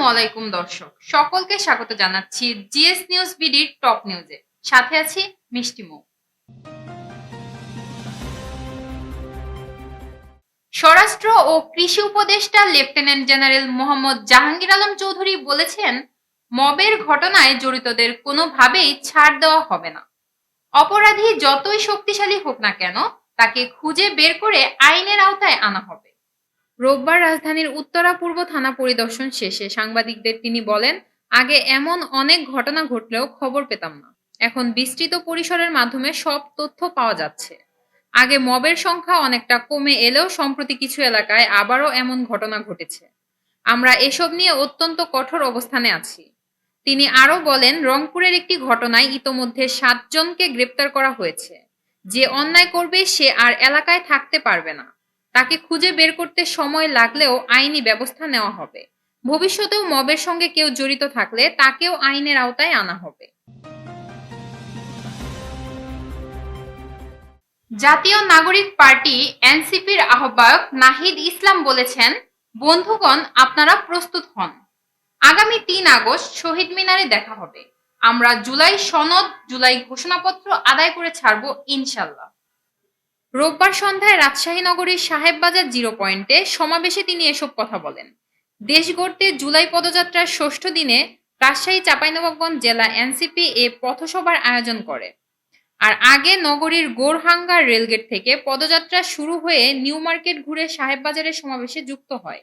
আসসালামু আলাইকুম দর্শক। সকলকে স্বাগত জানাচ্ছি জিএস নিউজ বিডির টপ নিউজে। সাথে আছি মিষ্টি মুখ স্বরাষ্ট্র ও কৃষি উপদেষ্টা লেফটেন্যান্ট জেনারেল মোহাম্মদ জাহাঙ্গীর আলম চৌধুরী বলেছেন, মবের ঘটনায় জড়িতদের কোনোভাবেই ছাড় দেওয়া হবে না। অপরাধী যতই শক্তিশালী হোক না কেন, তাকে খুঁজে বের করে আইনের আওতায় আনা হবে। রোববার রাজধানীর উত্তরা পূর্ব থানা পরিদর্শন শেষে সাংবাদিকদের তিনি বলেন, আগে এমন অনেক ঘটনা ঘটলেও খবর পেতাম না। এখন বিস্তৃত পরিসরের মাধ্যমে সব তথ্য পাওয়া যাচ্ছে। আগে মবের সংখ্যা অনেকটা কমে এলেও সম্প্রতি কিছু এলাকায় আবারও এমন ঘটনা ঘটেছে। আমরা এসব নিয়ে অত্যন্ত কঠোর অবস্থানে আছি। তিনি আরও বলেন, রংপুরের একটি ঘটনায় ইতোমধ্যে সাতজনকে গ্রেপ্তার করা হয়েছে। যে অন্যায় করবে সে আর এলাকায় থাকতে পারবে না। তাকে খুঁজে বের করতে সময় লাগলেও আইনি ব্যবস্থা নেওয়া হবে। ভবিষ্যতেও মবের সঙ্গে কেউ জড়িত থাকলে তাকেও আইনের আওতায় আনা হবে। জাতীয় নাগরিক পার্টি এনসিপির আহ্বায়ক নাহিদ ইসলাম বলেছেন, বন্ধুগণ, আপনারা প্রস্তুত হন। আগামী তিন আগস্ট শহীদ মিনারে দেখা হবে। আমরা জুলাই সনদ, জুলাই ঘোষণাপত্র আদায় করে ছাড়ব ইনশাল্লাহ। রোববার সন্ধ্যায় রাজশাহী নগরীর সাহেববাজার জিরো পয়েন্টে সমাবেশে তিনি এসব কথা বলেন। দেশ গড়তে জুলাই পদযাত্রার ষষ্ঠ দিনে রাজশাহী, চাঁপাইনবাবগঞ্জ জেলা এনসিপি এ পথসভার আয়োজন করে। আর আগে নগরীর গোরহাঙ্গার রেলগেট থেকে পদযাত্রা শুরু হয়ে নিউ মার্কেট ঘুরে সাহেববাজারের সমাবেশে যুক্ত হয়।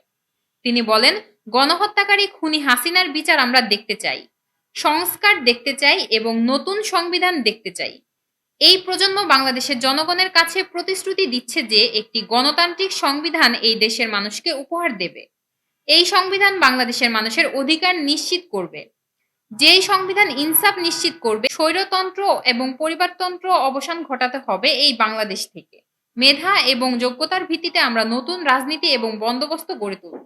তিনি বলেন, গণহত্যাকারী খুনি হাসিনার বিচার আমরা দেখতে চাই, সংস্কার দেখতে চাই এবং নতুন সংবিধান দেখতে চাই। এই প্রজন্ম বাংলাদেশের জনগণের কাছে প্রতিশ্রুতি দিচ্ছে যে একটি গণতান্ত্রিক সংবিধান এই দেশের মানুষকে উপহার দেবে। এই সংবিধান বাংলাদেশের মানুষের অধিকার নিশ্চিত করবে। যেই সংবিধান ইনসাফ নিশ্চিত করবে, স্বৈরতন্ত্র এবং পরিবারতন্ত্র অবসান ঘটাতে হবে এই বাংলাদেশ থেকে। মেধা এবং যোগ্যতার ভিত্তিতে আমরা নতুন রাজনীতি এবং বন্দোবস্ত গড়ে তুলব।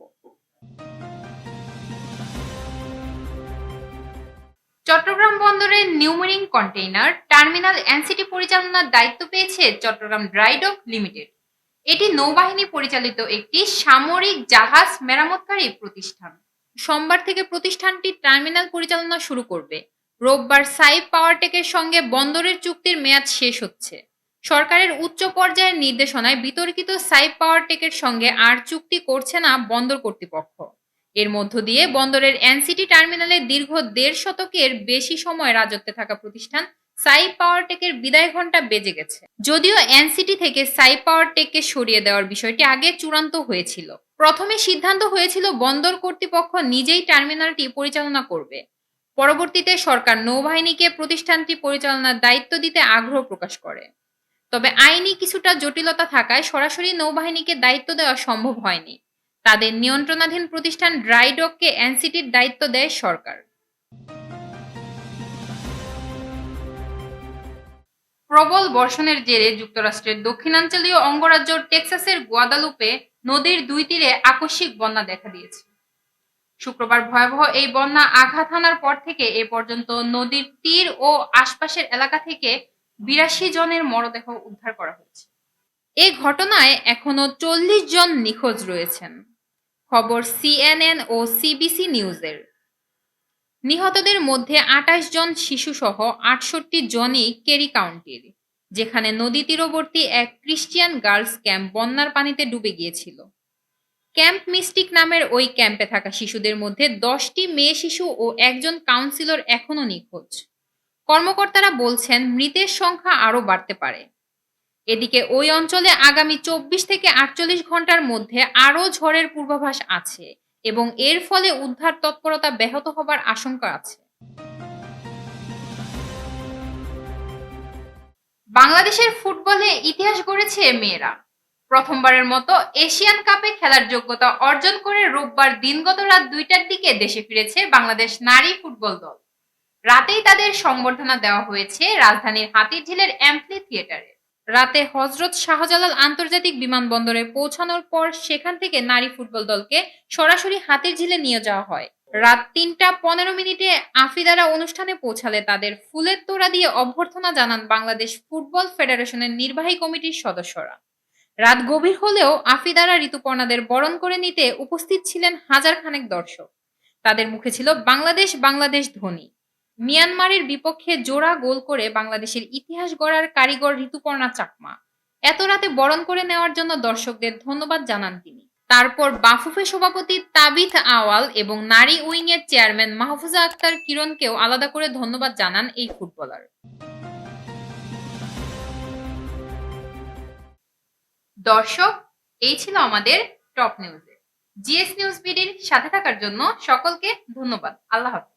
চট্টগ্রাম বন্দরের নিউমেরিং কন্টেইনার টার্মিনাল এনসিটি পরিচালনার দায়িত্ব পেয়েছে চট্টগ্রাম ড্রাইডক লিমিটেড। এটি নৌবাহিনী পরিচালিত একটি সামরিক জাহাজ মেরামতকারী প্রতিষ্ঠান। সোমবার থেকে প্রতিষ্ঠানটি টার্মিনাল পরিচালনা শুরু করবে। রোববার সাইব পাওয়ারটেকের সঙ্গে বন্দরের চুক্তির মেয়াদ শেষ হচ্ছে। সরকারের উচ্চ পর্যায়ের নির্দেশনায় বিতর্কিত সাইব পাওয়ারটেকের সঙ্গে আর চুক্তি করছে না বন্দর কর্তৃপক্ষ। এর মধ্য দিয়ে বন্দরের এনসিটি টার্মিনালে দীর্ঘ দেড় শতকের বেশি সময় রাজত্বে থাকা প্রতিষ্ঠান সাই পাওয়ার টেকের বিদায় ঘণ্টা বেজে গেছে। যদিও এনসিটি থেকে সাই পাওয়ার টেককে সরিয়ে দেওয়ার বিষয়টি আগে চূড়ান্ত হয়েছিল। প্রথমে সিদ্ধান্ত হয়েছিল বন্দর কর্তৃপক্ষ নিজেই টার্মিনালটি পরিচালনা করবে। পরবর্তীতে সরকার নৌবাহিনীকে প্রতিষ্ঠানটি পরিচালনার দায়িত্ব দিতে আগ্রহ প্রকাশ করে। তবে আইনি কিছুটা জটিলতা থাকায় সরাসরি নৌবাহিনীকে দায়িত্ব দেওয়া সম্ভব হয়নি। তাদের নিয়ন্ত্রণাধীন প্রতিষ্ঠান ড্রাইডককে এনসিটির দায়িত্ব দেয় সরকার। প্রবল বর্ষণের জেরে যুক্তরাষ্ট্রের দক্ষিণাঞ্চলীয় অঙ্গরাজ্য টেক্সাসের গুয়াদালুপে নদীর দুই তীরে আকস্মিক বন্যা দেখা দিয়েছে। শুক্রবার ভয়াবহ এই বন্যা আঘাত হানার পর থেকে এ পর্যন্ত নদীর তীর ও আশপাশের এলাকা থেকে বিরাশি জনের মরদেহ উদ্ধার করা হয়েছে। এ ঘটনায় এখনও চল্লিশ জন নিখোঁজ রয়েছেন। খবর সিএনএন ও সিবিসি নিউজের। নিহতদের মধ্যে আটাশ জন শিশুসহ আটষট্টি জনই কেরি কাউন্টির, যেখানে নদী তীরবর্তী এক ক্রিশ্চিয়ান গার্লস ক্যাম্প বন্যার পানিতে ডুবে গিয়েছিল। ক্যাম্প মিস্টিক নামের ওই ক্যাম্পে থাকা শিশুদের মধ্যে দশটি মেয়ে শিশু ও একজন কাউন্সিলর এখনও নিখোঁজ। কর্মকর্তারা বলছেন, মৃতের সংখ্যা আরও বাড়তে পারে। এদিকে ওই অঞ্চলে আগামী চব্বিশ থেকে আটচল্লিশ ঘণ্টার মধ্যে আরও ঝড়ের পূর্বাভাস আছে এবং এর ফলে উদ্ধার তৎপরতা ব্যাহত হবার আশঙ্কা আছে। বাংলাদেশের ফুটবলে ইতিহাস গড়েছে মেয়েরা। প্রথমবারের মতো এশিয়ান কাপে খেলার যোগ্যতা অর্জন করে রোববার দিনগত রাত দুইটার দিকে দেশে ফিরেছে বাংলাদেশ নারী ফুটবল দল। রাতেই তাদের সংবর্ধনা দেওয়া হয়েছে রাজধানীর হাতিরঝিলের অ্যাম্পলি থিয়েটারে। রাতে হজরত শাহজালাল আন্তর্জাতিক বিমানবন্দরে পৌঁছানোর পর সেখান থেকে নারী ফুটবল দলকে সরাসরি হাতির ঝিলে নিয়ে যাওয়া হয়। রাত তিনটা পনেরো মিনিটে আফিদারা অনুষ্ঠানে পৌঁছালে তাদের ফুলের তোড়া দিয়ে অভ্যর্থনা জানান বাংলাদেশ ফুটবল ফেডারেশনের নির্বাহী কমিটির সদস্যরা। রাত গভীর হলেও আফিদারা ঋতুপর্ণাদের বরণ করে নিতে উপস্থিত ছিলেন হাজার খানেক দর্শক। তাদের মুখে ছিল বাংলাদেশ বাংলাদেশ ধ্বনি মিয়ানমারের বিপক্ষে জোড়া গোল করে বাংলাদেশের ইতিহাস গড়ার কারিগর ঋতুপর্ণা চাকমা। এত রাতে বরণ করে নেওয়ার জন্য দর্শকদের ধন্যবাদ জানান তিনি। তারপর বাফুফে সভাপতি তাবিথ আওয়াল এবং নারী উইং এর চেয়ারম্যান মাহফুজা আক্তার কিরণকেও আলাদা করে ধন্যবাদ জানান এই ফুটবলার। দর্শক, এই ছিল আমাদের টপ নিউজে। জিএস নিউজ বিডির সাথে থাকার জন্য সকলকে ধন্যবাদ। আল্লাহ হাফেজ।